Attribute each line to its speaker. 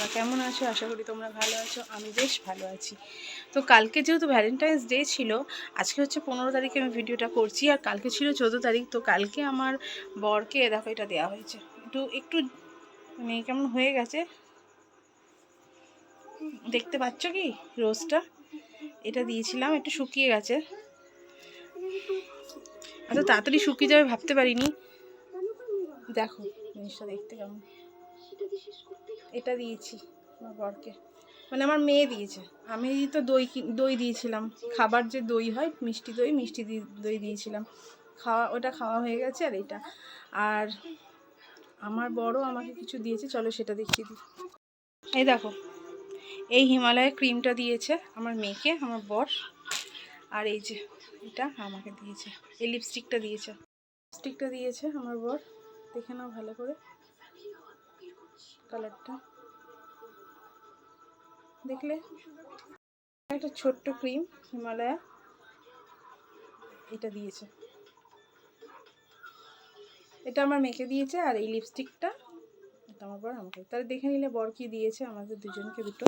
Speaker 1: তোমরা কেমন আছো? আশা করি তোমরা ভালো আছো। আমি বেশ ভালো আছি। তো কালকে যেহেতু ভ্যালেন্টাইন্স ডে ছিল, আজকে হচ্ছে পনেরো তারিখে আমি ভিডিওটা করছি আর কালকে ছিল চোদ্দ তারিখ। তো কালকে আমার বরকে দেখো এটা দেওয়া হয়েছে। একটু একটু মানে কেমন হয়ে গেছে? দেখতে পাচ্ছ কি? রোজটা। এটা দিয়েছিলাম, একটু শুকিয়ে গেছে। এত তাড়াতাড়ি শুকিয়ে যাবে ভাবতে পারিনি। দেখো, জিনিসটা দেখতে কেমন। এটা দিয়েছি আমার বরকে। মানে আমার মেয়ে দিয়েছে। আমি তো দই দই দিয়েছিলাম। খাবার যে দই হয় মিষ্টি দই মিষ্টি দই দিয়েছিলাম। খাওয়া ওটা খাওয়া হয়ে গেছে আর এটা। আর আমার বড় আমাকে কিছু দিয়েছে চলো সেটা দেখিয়ে দিই। এই দেখো এই হিমালয়ের ক্রিমটা দিয়েছে আমার মেয়েকে আমার বর। আর এই যে এটা আমাকে দিয়েছে। এই লিপস্টিকটা দিয়েছে। লিপস্টিকটা দিয়েছে আমার বর। দেখে নাও ভালো করে। কালারটা। দেখলে? একটা ছোট্ট ক্রিম হিমালয়া এটা দিয়েছে। এটা আমার মেখে দিয়েছে আর এই লিপস্টিকটা এটা আমার বর আমাকে। তাহলে দেখে নিলে বর কি দিয়েছে? আমাদের দুজনকে দুটো।